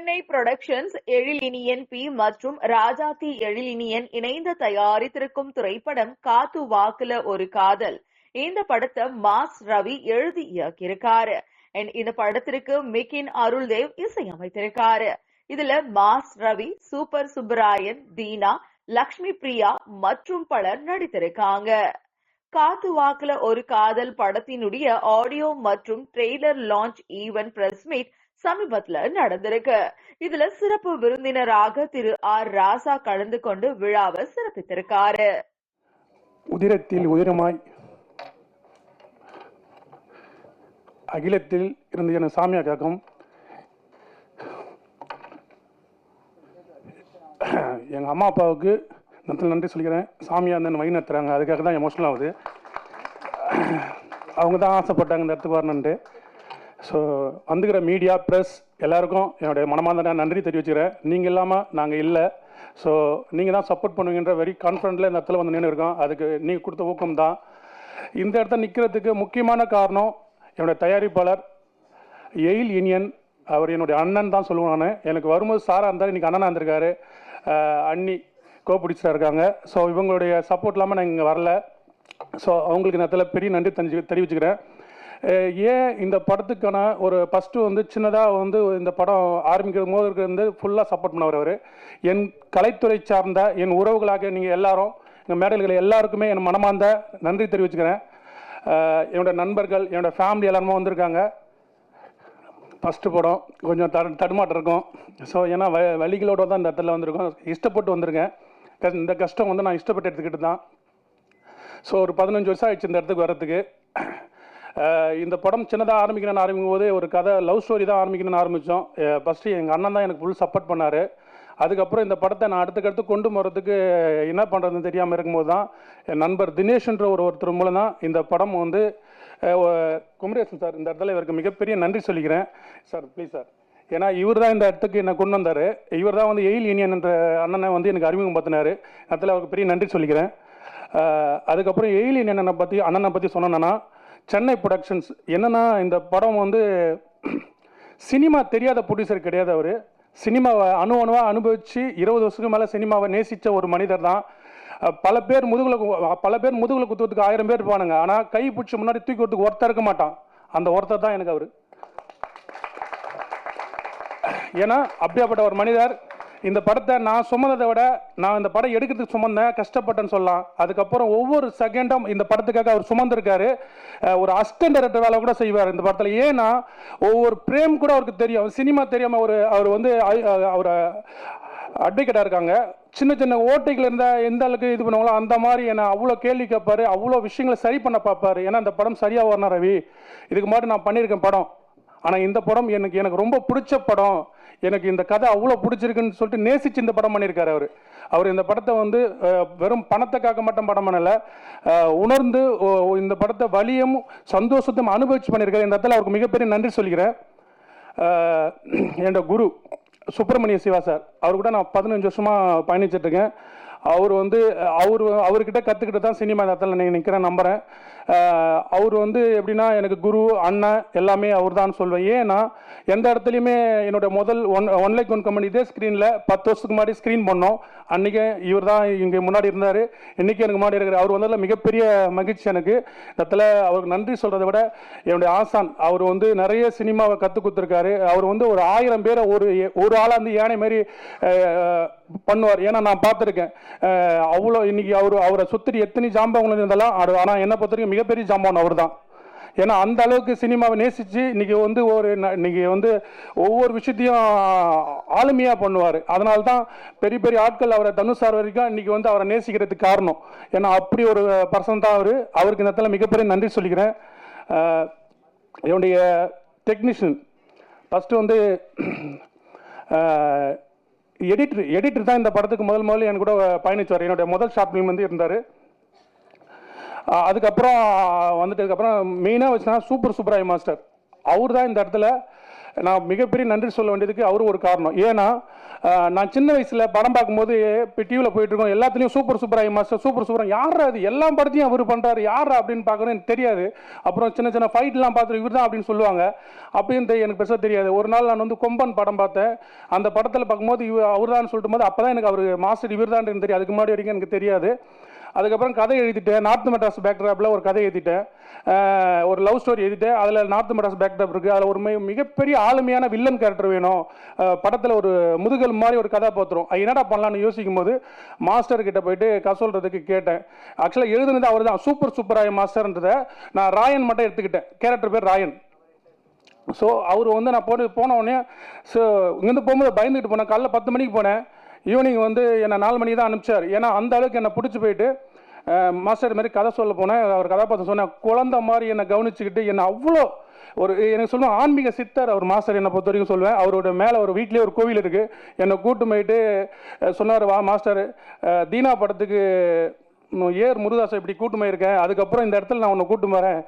Chennai productions எழிலினியன் B மற்றும் ராஜாத்தி எழிலினியன் இணைந்து தயாரித்திருக்கும் திரைப்படம் காத்து வாக்குல ஒரு காதல். இந்த படத்தை மாஸ் ரவி எழுதி இயக்கியிருக்காரு. இந்த படத்திற்கு மிகின் அருள்தேவ் இசையமைத்திருக்காரு. இதுல மாஸ் ரவி சூப்பர் சுப்பராயன் தீனா லக்ஷ்மி பிரியா மற்றும் பலர் நடித்திருக்காங்க. காத்து வாக்குல ஒரு காதல் படத்தினுடைய ஆடியோ மற்றும் trailer launch event press meet சமீபத்துல நடந்திருக்கு. இதுல சிறப்பு விருந்தினராக திரு ஆர் ராசா கலந்து கொண்டு விழாவை சிறப்பித்திருக்காரு. உதிரத்தில் உதிரமாய் அகிலத்தில் இருந்து என சாமியா கேட்கும். எங்கள் அம்மா அப்பாவுக்கு நன்றி நன்றி சொல்லிக்கிறேன். சாமியா வந்து வழி நடத்துகிறாங்க அதுக்காக தான் எமோஷனல் ஆகுது. அவங்க தான் ஆசைப்பட்டாங்க இந்த இடத்துக்கு வரணுன்ட்டு ஸோ வந்துக்கிற மீடியா ப்ரெஸ் எல்லாருக்கும் என்னுடைய மனமார்ந்த நன்றி தெரிவிச்சுக்கிறேன். நீங்கள் இல்லாமல் நாங்கள் இல்லை. ஸோ நீங்கள் தான் சப்போர்ட் பண்ணுவீங்கன்ற வெரி கான்ஃபிடென்ட்டில் இந்த இடத்துல வந்து நின்று இருக்கோம். அதுக்கு நீங்கள் கொடுத்த ஊக்கம் தான். இந்த இடத்துல நிற்கிறதுக்கு முக்கியமான காரணம் என்னுடைய தயாரிப்பாளர் எயில் இனியன் அவர் என்னுடைய அண்ணன் தான் சொல்லுவேன் நான். எனக்கு வரும்போது சாராக இருந்தார். இன்றைக்கி அண்ணனாக இருந்திருக்காரு. அஹ் அண்ணி கோபிடிச்சா இருக்காங்க. ஸோ இவங்களுடைய சப்போர்ட் இல்லாமல் நான் இங்கே வரல. ஸோ அவங்களுக்கு இந்த இடத்துல பெரிய நன்றி தெரிஞ்சு தெரிவிச்சுக்கிறேன். ஏன் இந்த படத்துக்கான ஒரு ஃபஸ்ட்டு வந்து சின்னதாக வந்து இந்த படம் ஆரம்பிக்கும் போது வந்து ஃபுல்லாக சப்போர்ட் பண்ணவர் அவர். என் கலைத்துறை சார்ந்த என் உறவுகளாக நீங்கள் எல்லாரும் எங்கள் மேடல்களை எல்லாருக்குமே என் மனமார்ந்த நன்றி தெரிவிச்சுக்கிறேன். என்னோடய என்னோட நண்பர்கள் என்னோட ஃபேமிலி எல்லாருமே வந்திருக்காங்க. ஃபஸ்ட்டு படம் கொஞ்சம் தடு தடுமாட்டம் இருக்கும். ஸோ ஏன்னா வ வழிகளோட தான் இந்த இடத்துல வந்திருக்கோம். இஷ்டப்பட்டு வந்திருக்கேன். இந்த கஷ்டம் வந்து நான் இஷ்டப்பட்டு எடுத்துக்கிட்டு தான். ஸோ ஒரு பதினஞ்சு வருஷம் ஆயிடுச்சு இந்த இடத்துக்கு வர்றதுக்கு. இந்த படம் சின்னதாக ஆரம்பிக்கணும்னு ஆரம்பிக்கும் போது ஒரு கதை லவ் ஸ்டோரி தான் ஆரம்பிக்கணும்னு ஆரம்பித்தோம் ஃபஸ்ட்டு எங்கள் அண்ணன் தான் எனக்கு ஃபுல் சப்போர்ட் பண்ணார். அதுக்கப்புறம் இந்த படத்தை நான் அடுத்துக்கடுத்து கொண்டு போகிறதுக்கு என்ன பண்ணுறதுன்னு தெரியாமல் இருக்கும்போது தான் என் நண்பர் தினேஷ்ன்ற ஒரு ஒருத்தர் மூலம் தான் இந்த படம் வந்து குமரேசன் சார் இந்த இடத்துல இவருக்கு மிகப்பெரிய நன்றி சொல்லிக்கிறேன். சார் ப்ளீஸ் சார் ஏன்னா இவர் தான் இந்த இடத்துக்கு என்னை கொண்டு வந்தார். இவர் தான் வந்து எயில் யூனியன் என்ற அண்ணனை வந்து எனக்கு அறிமுகம் பார்த்தினார் இடத்துல அவருக்கு பெரிய நன்றி சொல்லிக்கிறேன். அதுக்கப்புறம் எயில் யூனியனை பற்றி அண்ணனை பற்றி சொன்னேன்னா சென்னை ப்ரொடக்ஷன்ஸ் என்னென்னா இந்த படம் வந்து சினிமா தெரியாத ப்ரொடியூசர் கிடையாது அவர். சினிமாவை அணு அணுவாக அனுபவித்து இருபது வருஷத்துக்கு மேலே சினிமாவை நேசித்த ஒரு மனிதர் தான். பல பேர் முதுகில் பல பேர் முதுகில் குத்துறதுக்கு ஆயிரம் பேர் இருப்பானுங்க. ஆனால் கை பிடிச்சி முன்னாடி தூக்கி வரத்துக்கு ஒருத்தர் இருக்க மாட்டான். அந்த ஒருத்தர் தான் எனக்கு அவர். ஏன்னா அப்படியாப்பட்ட ஒரு மனிதர். இந்த படத்தை நான் சுமந்ததை விட நான் இந்த படம் எடுக்கிறதுக்கு சுமந்தேன் கஷ்டப்பட்டேன்னு சொல்லலாம். அதுக்கப்புறம் ஒவ்வொரு செகண்டும் இந்த படத்துக்காக அவர் சுமந்திருக்காரு. ஒரு அஸ்டன் டைரக்டர் வேலை கூட செய்வார் இந்த படத்தில். ஏன்னா ஒவ்வொரு பிரேம் கூட அவருக்கு தெரியும். சினிமா தெரியாமல் ஒரு அவர் வந்து அவர் அட்வொகேட்டாக இருக்காங்க. சின்ன சின்ன ஓட்டைகள் இருந்தால் எந்த அளவுக்கு இது பண்ணுவாங்களோ அந்த மாதிரி என்னை அவ்வளோ கேள்வி கேட்பாரு. அவ்வளோ விஷயங்களை சரி பண்ண பார்ப்பாரு. ஏன்னா இந்த படம் சரியாக வரணும் ரவி. இதுக்கு மாதிரி நான் பண்ணியிருக்கேன் படம். ஆனால் இந்த படம் எனக்கு எனக்கு ரொம்ப பிடிச்ச படம் எனக்கு இந்த கதை அவ்வளோ பிடிச்சிருக்குன்னு சொல்லிட்டு நேசிச்சு இந்த படம் பண்ணியிருக்காரு அவர். அவர் இந்த படத்தை வந்து வெறும் பணத்துக்காக மட்டும் படம் பண்ணலை உணர்ந்து இந்த படத்தை வலியும் சந்தோஷத்தையும் அனுபவிச்சு பண்ணியிருக்காரு. இந்த இடத்துல அவருக்கு மிகப்பெரிய நன்றி சொல்கிறேன் அஹ், என்னோட குரு சுப்பிரமணிய சிவா சார் அவர் கூட நான் பதினஞ்சு வருஷமாக பயணிச்சிட்ருக்கேன் அவர் வந்து அவர் அவர்கிட்ட கற்றுக்கிட்டு தான் சினிமா இடத்துல நீங்கள் நிற்கிறேன் நம்புகிறேன் அவர் வந்து எப்படின்னா எனக்கு குரு அண்ணன் எல்லாமே அவர் தான் சொல்வேன். ஏன்னா எந்த இடத்துலையுமே என்னோட முதல் one one like one company இதே ஸ்க்ரீனில் பத்து வருஷத்துக்கு முன்னாடி ஸ்க்ரீன் பண்ணோம். அன்றைக்கி இவர் தான் இங்கே முன்னாடி இருந்தார். இன்றைக்கி எனக்கு முன்னாடி இருக்கிற அவர் வந்ததில் மிகப்பெரிய மகிழ்ச்சி எனக்கு. இந்த இடத்துல அவருக்கு நன்றி சொல்கிறத விட என்னுடைய ஆசான் அவர் வந்து நிறைய சினிமாவை கற்றுக் கொடுத்துருக்காரு. அவர் வந்து ஒரு ஆயிரம் பேரை ஒரு ஒரு ஆளாக வந்து யானை மாதிரி பண்ணுவார். ஏன்னா நான் பார்த்துருக்கேன். அவ்வளோ இன்னைக்கு அவர் அவரை சுற்றி எத்தனை ஜாம்பவங்களும் இருந்தாலும் ஆனால் என்னை பொறுத்த வரைக்கும் மிகப்பெரிய ஜாமான் அவர் தான் ஏன்னா அந்த அளவுக்கு சினிமாவை நேசித்து இன்னைக்கு வந்து ஒரு ந- இன்னைக்கு வந்து ஒவ்வொரு விஷயத்தையும் ஆளுமையாக பண்ணுவார். அதனால தான் பெரிய பெரிய ஆட்கள் அவரை தனுஷ் சார் வரைக்கும் இன்னைக்கு வந்து அவரை நேசிக்கிறதுக்கு காரணம். ஏன்னா அப்படி ஒரு பர்சன் தான் அவர். அவருக்கு இந்த இடத்துல மிகப்பெரிய நன்றி சொல்லிக்கிறேன். என்னுடைய டெக்னீஷியன் ஃபஸ்ட்டு வந்து எடிட்ரு எடிட்ரு தான் இந்த படத்துக்கு முதல் முதல்ல என் கூட பயணிச்சார் என்னுடைய முதல் ஷார்ட் ஃபிலிம் வந்து இருந்தார். அதுக்கப்புறம் வந்துட்டதுக்கப்புறம் மெயினாக வச்சுனா சூப்பர் சுப்ராய் மாஸ்டர் அவர் தான் இந்த இடத்துல நான் மிகப்பெரிய நன்றி சொல்ல வேண்டியதுக்கு அவரும் ஒரு காரணம். ஏன்னா நான் சின்ன வயசில் படம் பார்க்கும்போது இப்போ டிவியில் போயிட்டுருக்கோம் எல்லாத்துலேயும் சூப்பர் சூப்பராக மாஸ்டர் சூப்பர் சூப்பராக யார் அது எல்லா படத்தையும் அவர் பண்ணுறாரு யார் அப்படின்னு பார்க்கணும் எனக்கு தெரியாது. அப்புறம் சின்ன சின்ன ஃபைட்லாம் பார்த்துட்டு இவர் தான் அப்படின்னு சொல்லுவாங்க. அப்பயும் எனக்கு பெருசாக தெரியாது. ஒரு நாள் நான் வந்து கொம்பன் படம் பார்த்தேன். அந்த படத்தில் பார்க்கும்போது இவர் அவர் தான் சொல்லிட்டு போது அப்போ தான் எனக்கு அவர் மாஸ்டர் இவர் தான் தெரியும். அதுக்கு முன்னாடி வரைக்கும் எனக்கு தெரியாது. அதுக்கப்புறம் கதை எழுதிட்டேன். நார்த் மெட்ராஸ் பேக்ட்ராப்பில் ஒரு கதை எழுதிட்டேன். ஒரு லவ் ஸ்டோரி எழுதிட்டேன். அதில் நார்த் மெட்ராஸ் பேக்ட்ராப் இருக்குது அதில் ஒரு மிகப்பெரிய ஆளுமையான வில்லன் கேரக்டர் வேணும். படத்தில் ஒரு முதுகல் மாதிரி ஒரு கதாபாத்திரம். என்னடா பண்ணலாம்னு யோசிக்கும் போது மாஸ்டர் கிட்ட போயிட்டு கதை சொல்கிறதுக்கு கேட்டேன். ஆக்சுவலாக எழுதுனது அவர் தான் சூப்பர் சூப்பராய மாஸ்டர்ன்றதை நான் ராயன் மட்டும் எடுத்துக்கிட்டேன். கேரக்டர் பேர் ராயன் ஸோ அவர் வந்து நான் போட்டு போன உடனே ஸோ இங்கேருந்து போகும்போது பயந்துக்கிட்டு போனேன். காலைல பத்து மணிக்கு போனேன். ஈவினிங் வந்து என்னை நாலு மணிக்கு தான் அனுப்பிச்சார். ஏன்னா அந்த அளவுக்கு என்னை பிடிச்சி போயிட்டு மாஸ்டர் மாதிரி கதை சொல்ல போனேன். அவர் கதாபாத்திரம் சொன்னேன் குழந்த மாதிரி என்னை கவனிச்சுக்கிட்டு என்னை அவ்வளோ ஒரு எனக்கு சொல்லுவேன் ஆன்மீக சித்தர் அவர் மாஸ்டர் என்னை பொறுத்த வரைக்கும் சொல்லுவேன். அவரோட மேலே ஒரு வீட்லேயே ஒரு கோவில் இருக்குது என்னை கூட்டு போயிட்டு சொன்னார் வா மாஸ்டர் தீனா படத்துக்கு ஏர் முருதாசை இப்படி கூட்டு போயிருக்கேன் அதுக்கப்புறம் இந்த இடத்துல நான் உன்னை கூட்டு வரேன்.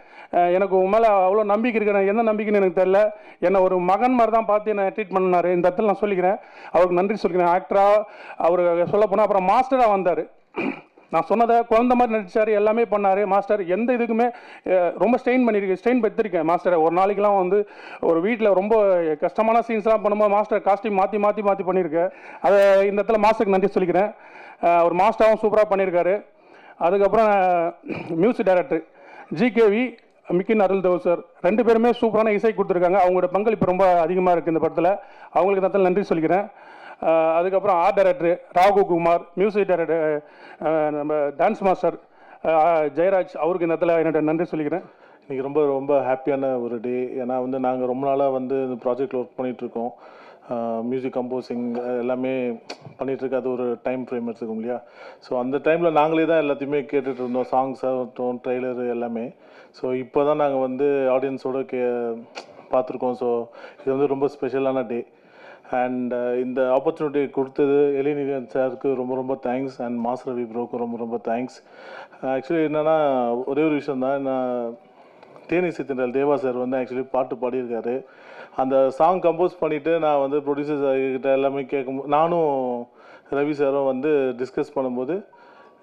எனக்கு உன் மேலே அவ்வளோ நம்பிக்கை இருக்கிறேன் என்ன நம்பிக்கைன்னு எனக்கு தெரில என்னை ஒரு மகன் மாதிரி தான் பார்த்து என்னை ட்ரீட் பண்ணாரு. இந்த இடத்துல நான் சொல்லிக்கிறேன். அவருக்கு நன்றி சொல்லிக்கிறேன். ஆக்டராக அவர் சொல்ல போனால் அப்புறம் மாஸ்டராக வந்தார். நான் சொன்னதை குழந்த மாதிரி நடித்தார் எல்லாமே பண்ணார். மாஸ்டர் எந்த இதுக்குமே ரொம்ப ஸ்ட்ரெயின் பண்ணியிருக்கு ஸ்ட்ரெயின் பெற்றிருக்கேன் மாஸ்டரை ஒரு நாளைக்கெல்லாம் வந்து ஒரு வீட்டில் ரொம்ப கஷ்டமான சீன்ஸ்லாம் பண்ணும்போது மாஸ்டர் காஸ்டியூம் மாற்றி மாற்றி மாற்றி பண்ணியிருக்கேன் அதை இந்த இடத்துல மாஸ்டருக்கு நன்றி சொல்லிக்கிறேன். அவர் ஒரு மாஸ்டராகவும் சூப்பராக பண்ணியிருக்காரு. அதுக்கப்புறம் music director G K V Mikin Arul Dev sir ரெண்டு பேருமே சூப்பரான இசை கொடுத்துருக்காங்க. அவங்களோட பங்களிப்பு ரொம்ப அதிகமாக இருக்குது இந்த படத்தில். அவங்களுக்கு இந்த நன்றி சொல்லிக்கிறேன். அதுக்கப்புறம் art director Ragu Kumar music director நம்ம டான்ஸ் மாஸ்டர் ஜெயராஜ் அவருக்கு இந்த இடத்துல என்னோட நன்றி சொல்லிக்கிறேன். இன்றைக்கி ரொம்ப ரொம்ப ஹாப்பியான ஒரு டே ஏன்னா வந்து நாங்கள் ரொம்ப நாளாக வந்து இந்த ப்ராஜெக்டில் ஒர்க் பண்ணிகிட்ருக்கோம் மியூசிக் கம்போசிங் எல்லாமே பண்ணிட்டு அது ஒரு டைம் ஃப்ரேம் எடுத்துக்கும் இல்லையா? ஸோ அந்த டைமில் நாங்களே தான் எல்லாத்தையுமே கேட்டுட்டு இருந்தோம். சாங்ஸ் ஆகட்டும் ட்ரெய்லர் எல்லாமே. ஸோ இப்போ தான் நாங்கள் வந்து ஆடியன்ஸோட கே பார்த்துருக்கோம். ஸோ இது வந்து ரொம்ப ஸ்பெஷலான டே அண்ட் இந்த ஆப்பர்ச்சுனிட்டி கொடுத்தது எலினியன் சாருக்கு ரொம்ப ரொம்ப தேங்க்ஸ் அண்ட் மாஸ் ரவி ப்ரோக்கும் ரொம்ப ரொம்ப தேங்க்ஸ் ஆக்சுவலி என்னென்னா ஒரே ஒரு விஷயம் தான் நான் தேனிசை திண்டல் தேவா சார் வந்து ஆக்சுவலி பாட்டு பாடியிருக்காரு. அந்த சாங் கம்போஸ் பண்ணிவிட்டு நான் வந்து ப்ரொடியூசர்ஸ் கிட்ட எல்லாமே கேட்கும் நானும் ரவி சாரும் வந்து டிஸ்கஸ் பண்ணும்போது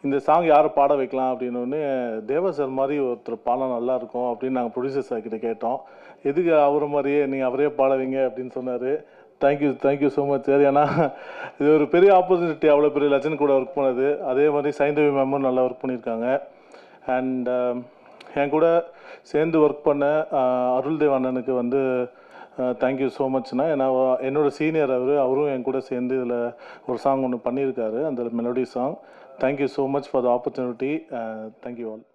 இந்த சாங் யாரை பாட வைக்கலாம் அப்படின்னு ஒன்று தேவா சார் மாதிரி ஒருத்தர் பாடம் நல்லாயிருக்கும் அப்படின்னு நாங்கள் ப்ரொடியூசர் சார் கிட்ட கேட்டோம். எதுக்கு அவரை மாதிரியே நீங்கள் அவரே பாடவிங்க அப்படின்னு சொன்னார். Thank you thank you so much sir ஏன்னா இது ஒரு பெரிய ஆப்பர்ச்சுனிட்டி அவ்வளோ பெரிய லட்சன் கூட ஒர்க் பண்ணது. அதே மாதிரி சைந்தவி மேமும் நல்லா ஒர்க் பண்ணியிருக்காங்க. அண்ட் என் கூட சேர்ந்து ஒர்க் பண்ண அருள்தேவ் அருள் அண்ணனுக்கு வந்து தேங்க்யூ ஸோ மச்னா ஏன்னா என்னோடய என்னோட சீனியர் அவர் அவரும் என் கூட சேர்ந்து இதில் ஒரு சாங் ஒன்று பண்ணியிருக்காரு அந்த melody song thank you so much for the opportunity thank you all